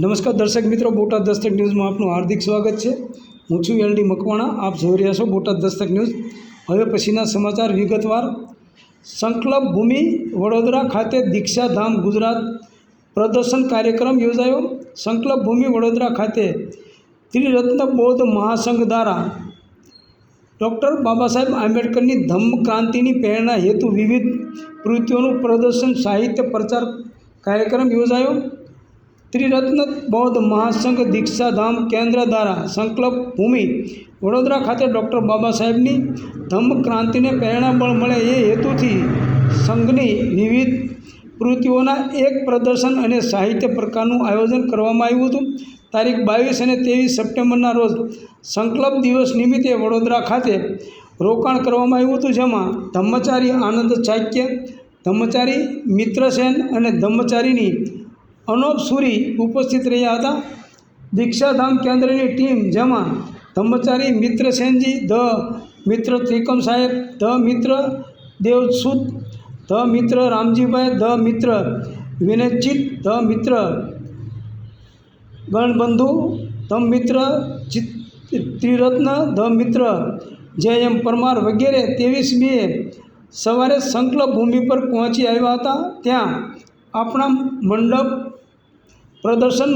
નમસ્કાર દર્શક મિત્રો, બોટાદ દસ્તક ન્યૂઝમાં આપનું હાર્દિક સ્વાગત છે. હું છું એલડી મકવાણા, આપ જોઈ રહ્યા છો બોટાદ દસ્તક ન્યૂઝ. હવે પછીના સમાચાર વિગતવાર. સંકલ્પ ભૂમિ વડોદરા ખાતે દીક્ષાધામ ગુજરાત પ્રદર્શન કાર્યક્રમ યોજાયો. સંકલ્પ ભૂમિ વડોદરા ખાતે ત્રિરત્ન બૌદ્ધ મહાસંઘ દ્વારા ડૉક્ટર બાબા સાહેબ આંબેડકરની ધમ્મ ક્રાંતિની પ્રેરણા હેતુ વિવિધ પ્રવૃત્તિઓનું પ્રદર્શન, સાહિત્ય પ્રચાર કાર્યક્રમ યોજાયો. ત્રિરત્ન બૌદ્ધ મહાસંઘ દીક્ષાધામ કેન્દ્ર દ્વારા સંકલ્પ ભૂમિ. વડોદરા ખાતે ડૉક્ટર બાબા સાહેબની ધમ્મ ક્રાંતિને પ્રેરણાબળ મળે એ હેતુથી સંઘની વિવિધ કૃતિઓના એક પ્રદર્શન અને સાહિત્ય પ્રકારનું આયોજન કરવામાં આવ્યું હતું. તારીખ બાવીસ અને ત્રેવીસ સપ્ટેમ્બરના રોજ સંકલ્પ દિવસ નિમિત્તે વડોદરા ખાતે રોકાણ કરવામાં આવ્યું હતું, જેમાં ધમ્મચારી આનંદ ચાક્ય ધમ્મચારી મિત્રસેન અને ધમ્મચારીની અનોપ સુરી ઉપસ્થિત રહ્યા હતા. દીક્ષાધામ કેન્દ્રની ટીમ જેમાં ધમ્મચારી મિત્રસેનજી ધ મિત્ર ત્રિકમ સાહેબ, ધ મિત્ર દેવસુત ધ મિત્ર રામજીભાઈ, ધ મિત્ર વિનયજીત, ધ મિત્ર ગણબંધુ, ધ મિત્ર ત્રિરત્ન, ધ મિત્ર જય એમ પરમાર વગેરે ત્રેવીસમીએ સવારે સંકલ્પ ભૂમિ પર પહોંચી આવ્યા હતા. ત્યાં આપણા મંડપ પ્રદર્શન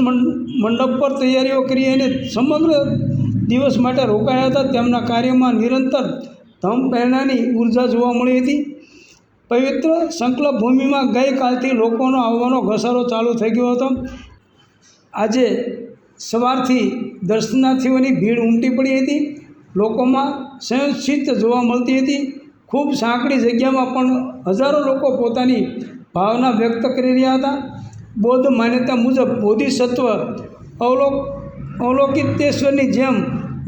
મંડપ પર તૈયારીઓ કરી અને સમગ્ર દિવસ માટે રોકાયા હતા. તેમના કાર્યમાં નિરંતર ધમ પ્રેરણાની ઊર્જા જોવા મળી હતી. પવિત્ર સંકલ્પ ભૂમિમાં ગઈકાલથી લોકોનો આવવાનો ઘસારો ચાલુ થઈ ગયો હતો. આજે સવારથી દર્શનાર્થીઓની ભીડ ઉમટી પડી હતી. લોકોમાં સંયમચિત્ત જોવા મળતી હતી. ખૂબ સાંકડી જગ્યામાં પણ હજારો લોકો પોતાની ભાવના વ્યક્ત કરી રહ્યા હતા. બૌદ્ધ માન્યતા મુજબ બોધિસત્વ અવલોક, અવલોકિતેશ્વરની જેમ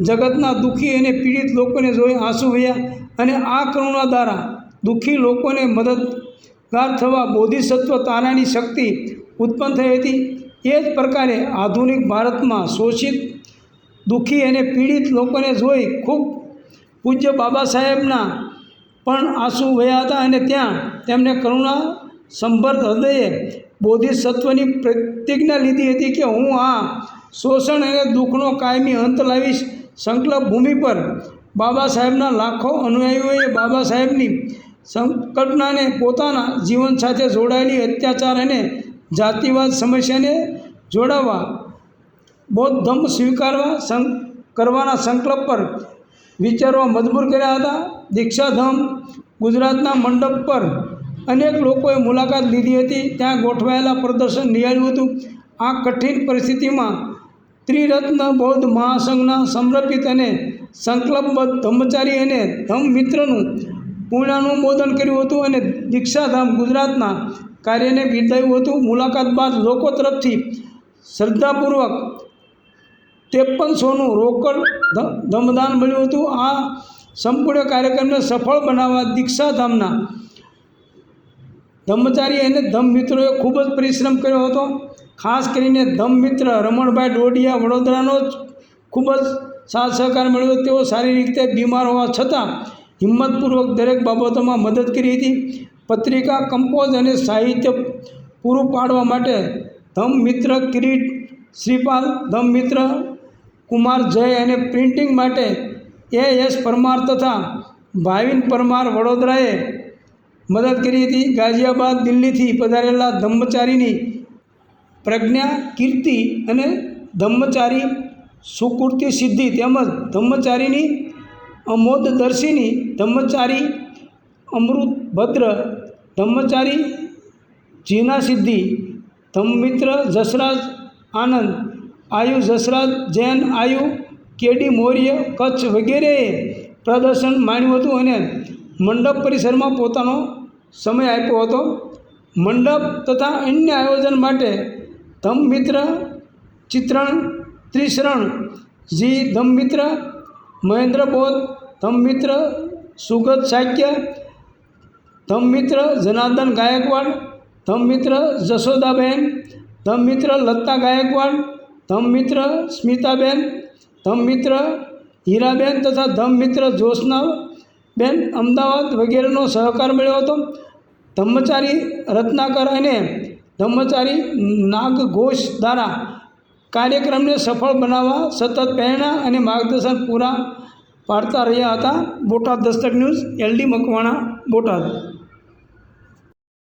જગતના દુઃખી અને પીડિત લોકોને જોઈ આંસુ વહ્યા અને આ કરુણા દ્વારા દુઃખી લોકોને મદદગાર થવા બોધિસત્વ તારાની શક્તિ ઉત્પન્ન થઈ હતી. એ જ પ્રકારે આધુનિક ભારતમાં શોષિત, દુઃખી અને પીડિત લોકોને જોઈ ખૂબ પૂજ્ય બાબા સાહેબના પણ આંસુ વહ્યા હતા અને ત્યાં તેમને કરુણા સંભર હૃદયે બોધિસત્વની પ્રતિજ્ઞા લીધી હતી કે હું આ શોષણ અને દુઃખનો કાયમી અંત લાવીશ. સંકલ્પ ભૂમિ પર બાબા સાહેબના લાખો અનુયાયીઓએ બાબા સાહેબની સંકલ્પનાને પોતાના જીવન સાથે જોડાયેલી અત્યાચાર અને જાતિવાદ સમસ્યાને જોડાવા બૌદ્ધ ધર્મ સ્વીકારવા કરવાના સંકલ્પ પર વિચારવા મજબૂર કર્યા હતા. દીક્ષાધામ ગુજરાતના મંડપ પર અનેક લોકોએ મુલાકાત લીધી હતી. ત્યાં ગોઠવાયેલા પ્રદર્શન નિહાળ્યું હતું. આ કઠિન પરિસ્થિતિમાં ત્રિરત્ન બૌદ્ધ મહાસંઘના સમર્પિત અને સંકલ્પબદ્ધ ધમ્મચારી અને ધમ મિત્રનું પૂર્ણાનુમોદન કર્યું હતું અને દીક્ષાધામ ગુજરાતના કાર્યને બિરદાવ્યું હતું. મુલાકાત બાદ લોકો તરફથી શ્રદ્ધાપૂર્વક ત્રેપનસોનું રોકડ ધમદાન મળ્યું હતું. આ સંપૂર્ણ કાર્યક્રમને સફળ બનાવવા દીક્ષાધામના ધમ્મચારી અને ધમ મિત્રોએ ખૂબ જ પરિશ્રમ કર્યો હતો. ખાસ કરીને ધમ મિત્ર રમણભાઈ ડોડિયા વડોદરાનો જ ખૂબ જ સાથ સહકાર મળ્યો. તેઓ સારી રીતે બીમાર હોવા છતાં હિંમતપૂર્વક દરેક બાબતોમાં મદદ કરી હતી. પત્રિકા કંપોઝ અને સાહિત્ય પૂરું પાડવા માટે ધમ મિત્ર કિરીટ શ્રીપાલ ધમ મિત્ર કુમાર જય અને પ્રિન્ટિંગ માટે એ એસ પરમાર તથા ભાવિન પરમાર વડોદરાએ મદદ કરી હતી. ગાઝિયાબાદ દિલ્હીથી પધારેલા ધમ્મચારીની પ્રજ્ઞા, કીર્તિ અને ધમ્મચારી સુકૃતિ સિદ્ધિ તેમજ ધમ્મચારીની અમોદદર્શિની ધમ્મચારી અમૃતભદ્ર ધમ્મચારી જીના સિદ્ધિ, ધમ્મિત્ર જસરાજ આનંદ, આયુ જસરાજ જૈન, આયુ કેડી મૌર્ય, કચ્છ વગેરેએ પ્રદર્શન માણ્યું હતું અને મંડપ પરિસરમાં પોતાનો સમય આપ્યો હતો. મંડપ તથા અન્ય આયોજન માટે ધમ્મિત્ર ચિત્રણ ત્રિશરણ, જી ધમ્મિત્ર મહેન્દ્ર બોધ ધમ્મિત્ર, સુગત શાક્ય ધમ્મિત્ર જનાર્દન ગાયકવાડ, ધમ્મિત્ર જશોદાબેન, ધમ્મિત્ર લતા ગાયકવાડ, ધમ્મિત્ર સ્મિતાબેન, ધમ્મિત્ર હીરાબેન તથા ધમ્મિત્ર જ્યોત્સનાબેન અમદાવાદ વગેરેનો સહકાર મળ્યો હતો. ધમ્મચારી રત્નાકર અને ધમ્મચારી નાગઘોષ દ્વારા કાર્યક્રમને સફળ બનાવવા સતત પ્રેરણા અને માર્ગદર્શન પૂરા પાડતા રહ્યા હતા. Botad Dastak news, L D Makwana, Botad.